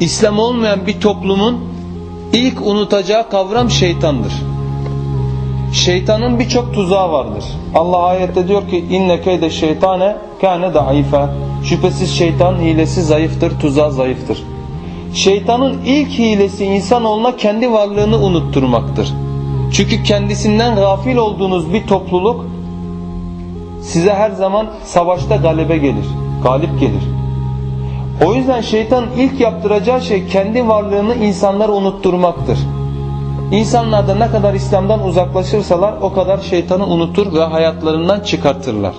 İslam olmayan bir toplumun ilk unutacağı kavram şeytandır. Şeytanın birçok tuzağı vardır. Allah ayette diyor ki inne keyde şeytane kâne daife. Şüphesiz şeytan hilesi zayıftır, tuzağı zayıftır. Şeytanın ilk hilesi insanoğluna kendi varlığını unutturmaktır. Çünkü kendisinden gafil olduğunuz bir topluluk size her zaman savaşta galebe gelir, galip gelir. O yüzden şeytan ilk yaptıracağı şey kendi varlığını insanlara unutturmaktır. İnsanlar da ne kadar İslam'dan uzaklaşırsalar o kadar şeytanı unutur ve hayatlarından çıkartırlar.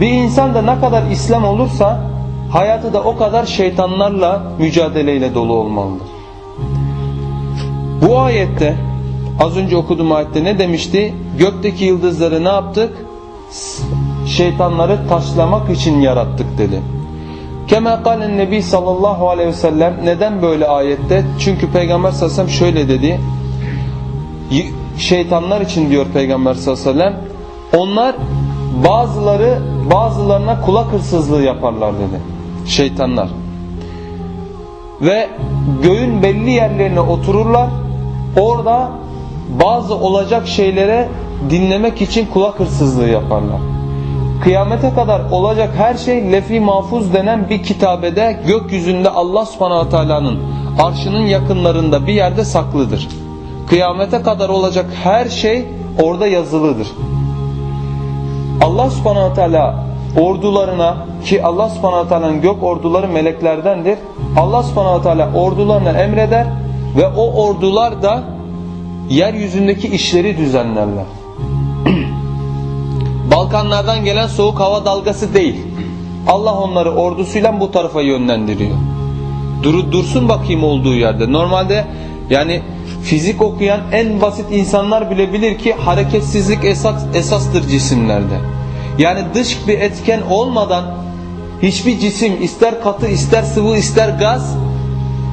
Bir insan da ne kadar İslam olursa hayatı da o kadar şeytanlarla mücadeleyle dolu olmalıdır. Bu ayette az önce okuduğum ayette ne demişti? Gökteki yıldızları ne yaptık? Şeytanları taşlamak için yarattık dedi. Kema kalen Nebi sallallahu aleyhi ve sellem neden böyle ayette? Çünkü Peygamber sallallahu aleyhi ve sellem şöyle dedi. Şeytanlar için diyor Peygamber sallallahu aleyhi ve sellem. Onlar bazıları bazılarına kulak hırsızlığı yaparlar dedi. Şeytanlar. Ve göğün belli yerlerine otururlar. Orada bazı olacak şeylere dinlemek için kulak hırsızlığı yaparlar. Kıyamete kadar olacak her şey lefi mahfuz denen bir kitabede gökyüzünde Allah subhanahu teala'nın arşının yakınlarında bir yerde saklıdır. Kıyamete kadar olacak her şey orada yazılıdır. Allah subhanahu teala ordularına ki Allah subhanahu teala'nın gök orduları meleklerdendir. Allah subhanahu teala ordularına emreder ve o ordular da yeryüzündeki işleri düzenlerler. Balkanlardan gelen soğuk hava dalgası değil. Allah onları ordusuyla bu tarafa yönlendiriyor. Dur, dursun bakayım olduğu yerde. Normalde yani fizik okuyan en basit insanlar bile bilir ki hareketsizlik esas, esastır cisimlerde. Yani dış bir etken olmadan hiçbir cisim ister katı ister sıvı ister gaz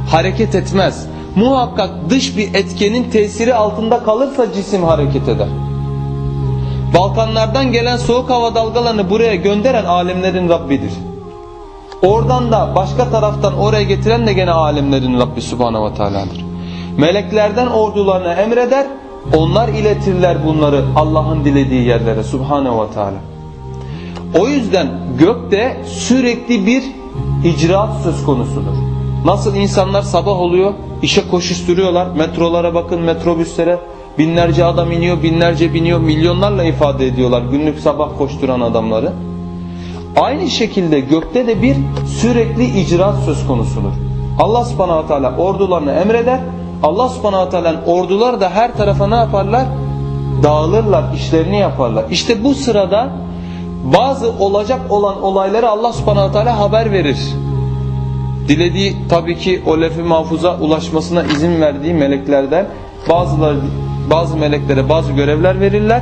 hareket etmez. Muhakkak dış bir etkenin tesiri altında kalırsa cisim hareket eder. Balkanlardan gelen soğuk hava dalgalarını buraya gönderen alemlerin Rabbidir. Oradan da başka taraftan oraya getiren de gene alemlerin Rabbi Subhanahu ve Teala'dır. Meleklerden ordularına emreder, onlar iletirler bunları Allah'ın dilediği yerlere Subhanahu ve Teala. O yüzden gökte sürekli bir icraat söz konusudur. Nasıl insanlar sabah oluyor, işe koşuşturuyorlar, metrolara bakın, metrobüslere, Binlerce adam iniyor, binlerce biniyor, milyonlarla ifade ediyorlar günlük sabah koşturan adamları. Aynı şekilde gökte de bir sürekli icraat söz konusudur. Allah subhanahu teala ordularını emreder. Allah subhanahu teala'nın ordular da her tarafa ne yaparlar? Dağılırlar, işlerini yaparlar. İşte bu sırada bazı olacak olan olayları Allah subhanahu teala haber verir. Dilediği tabii ki o lef-i mahfuza ulaşmasına izin verdiği meleklerden bazıları bazı meleklere bazı görevler verirler.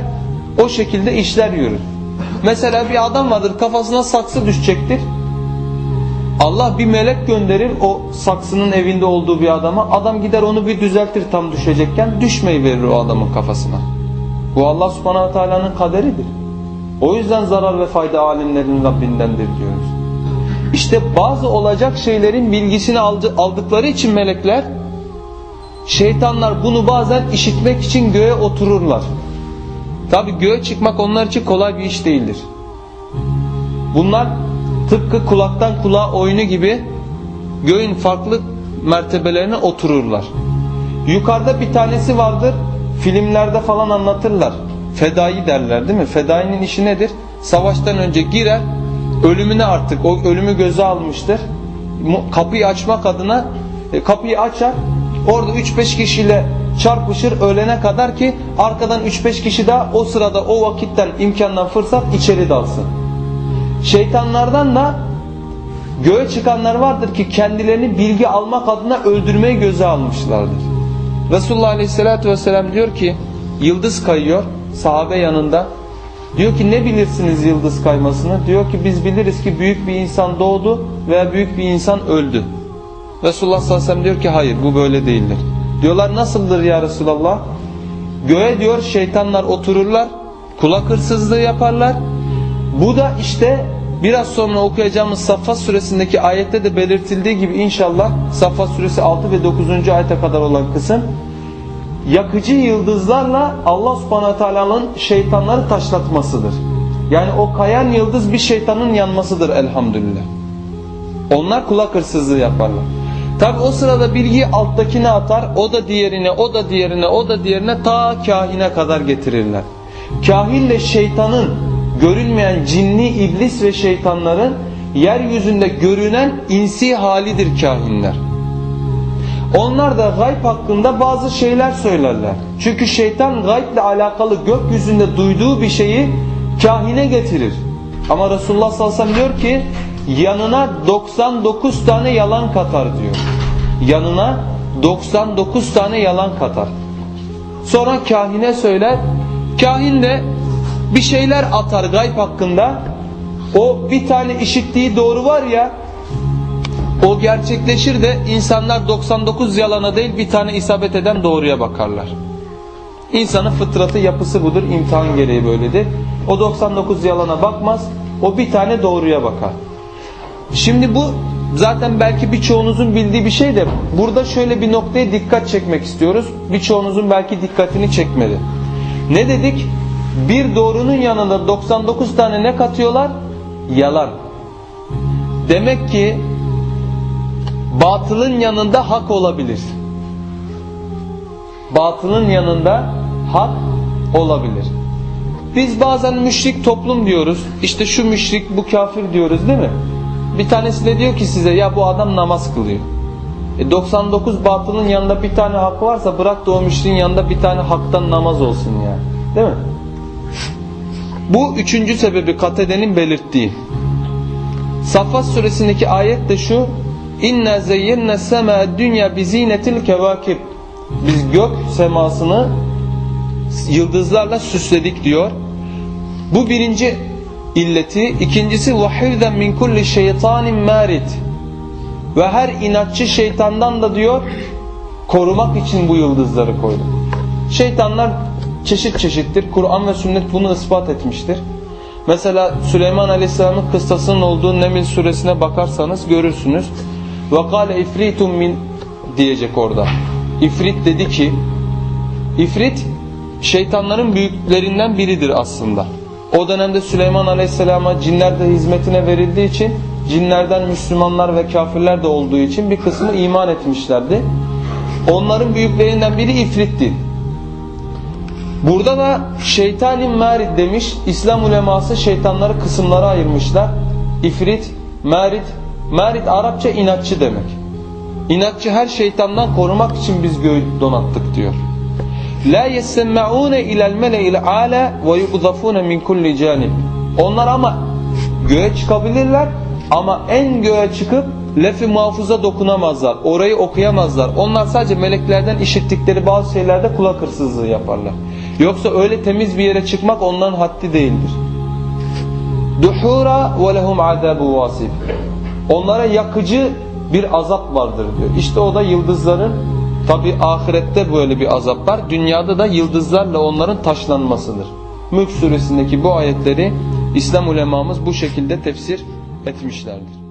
O şekilde işler yürür. Mesela bir adam vardır kafasına saksı düşecektir. Allah bir melek gönderir o saksının evinde olduğu bir adama. Adam gider onu bir düzeltir tam düşecekken düşmeyi verir o adamın kafasına. Bu Allah subhanahu teala'nın kaderidir. O yüzden zarar ve fayda alimlerin Rabbindendir diyoruz. İşte bazı olacak şeylerin bilgisini aldıkları için melekler Şeytanlar bunu bazen işitmek için göğe otururlar. Tabi göğe çıkmak onlar için kolay bir iş değildir. Bunlar tıpkı kulaktan kulağa oyunu gibi göğün farklı mertebelerine otururlar. Yukarıda bir tanesi vardır. Filmlerde falan anlatırlar. Fedai derler değil mi? Fedainin işi nedir? Savaştan önce girer, ölümüne artık o ölümü göze almıştır. Kapıyı açmak adına e, kapıyı açar, Orada 3-5 kişiyle çarpışır ölene kadar ki arkadan 3-5 kişi daha o sırada o vakitten imkandan fırsat içeri dalsın. Şeytanlardan da göğe çıkanlar vardır ki kendilerini bilgi almak adına öldürmeyi göze almışlardır. Resulullah Aleyhisselatü Vesselam diyor ki yıldız kayıyor sahabe yanında. Diyor ki ne bilirsiniz yıldız kaymasını? Diyor ki biz biliriz ki büyük bir insan doğdu veya büyük bir insan öldü. Resulullah sallallahu aleyhi ve sellem diyor ki hayır bu böyle değildir. Diyorlar nasıldır ya Resulallah? Göğe diyor şeytanlar otururlar, kulak hırsızlığı yaparlar. Bu da işte biraz sonra okuyacağımız Saffat suresindeki ayette de belirtildiği gibi inşallah Saffat suresi 6 ve 9. ayete kadar olan kısım yakıcı yıldızlarla Allah subhanahu teala'nın şeytanları taşlatmasıdır. Yani o kayan yıldız bir şeytanın yanmasıdır elhamdülillah. Onlar kulak hırsızlığı yaparlar. Tabi o sırada bilgiyi alttakine atar, o da diğerine, o da diğerine, o da diğerine ta kahine kadar getirirler. Kahinle şeytanın, görülmeyen cinni, iblis ve şeytanların yeryüzünde görünen insi halidir kahinler. Onlar da gayb hakkında bazı şeyler söylerler. Çünkü şeytan gayble alakalı gökyüzünde duyduğu bir şeyi kahine getirir. Ama Resulullah sallallahu aleyhi ve sellem diyor ki yanına 99 tane yalan katar diyor. Yanına 99 tane yalan katar. Sonra kahine söyler. Kahin de bir şeyler atar gayb hakkında. O bir tane işittiği doğru var ya o gerçekleşir de insanlar 99 yalana değil bir tane isabet eden doğruya bakarlar. İnsanın fıtratı yapısı budur. imtihan gereği böyledir. O 99 yalana bakmaz. O bir tane doğruya bakar. Şimdi bu zaten belki birçoğunuzun bildiği bir şey de burada şöyle bir noktaya dikkat çekmek istiyoruz. Birçoğunuzun belki dikkatini çekmedi. Ne dedik? Bir doğrunun yanında 99 tane ne katıyorlar? Yalan. Demek ki batılın yanında hak olabilir. Batılın yanında hak olabilir. Biz bazen müşrik toplum diyoruz. İşte şu müşrik, bu kafir diyoruz değil mi? Bir tanesi de diyor ki size ya bu adam namaz kılıyor. E 99 batılın yanında bir tane hak varsa bırak da o yanında bir tane haktan namaz olsun ya. Değil mi? Bu üçüncü sebebi Katede'nin belirttiği. Saffat suresindeki ayet de şu. İnna zeyyenne sema dünya bizinetil kevakib. Biz gök semasını yıldızlarla süsledik diyor. Bu birinci illeti. İkincisi vahirden min kulli şeytanin marid. Ve her inatçı şeytandan da diyor korumak için bu yıldızları koyduk. Şeytanlar çeşit çeşittir. Kur'an ve sünnet bunu ispat etmiştir. Mesela Süleyman Aleyhisselam'ın kıssasının olduğu Nemil suresine bakarsanız görürsünüz. وَقَالَ اِفْرِيتٌ min diyecek orada. İfrit dedi ki İfrit şeytanların büyüklerinden biridir aslında. O dönemde Süleyman Aleyhisselam'a cinler de hizmetine verildiği için cinlerden Müslümanlar ve kafirler de olduğu için bir kısmı iman etmişlerdi. Onların büyüklerinden biri İfrit'ti. Burada da şeytanin marid demiş. İslam uleması şeytanları kısımlara ayırmışlar. İfrit, marid. Marid Arapça inatçı demek. İnatçı her şeytandan korumak için biz göğü donattık diyor. La yessemmaune ilal mele'il ala ve yuqzafune min kulli canib. Onlar ama göğe çıkabilirler ama en göğe çıkıp lef-i mahfuza dokunamazlar. Orayı okuyamazlar. Onlar sadece meleklerden işittikleri bazı şeylerde kulak hırsızlığı yaparlar. Yoksa öyle temiz bir yere çıkmak onların haddi değildir. Duhura ve lehum azabu vasif. Onlara yakıcı bir azap vardır diyor. İşte o da yıldızların tabi ahirette böyle bir azap var. Dünyada da yıldızlarla onların taşlanmasıdır. Mülk suresindeki bu ayetleri İslam ulemamız bu şekilde tefsir etmişlerdir.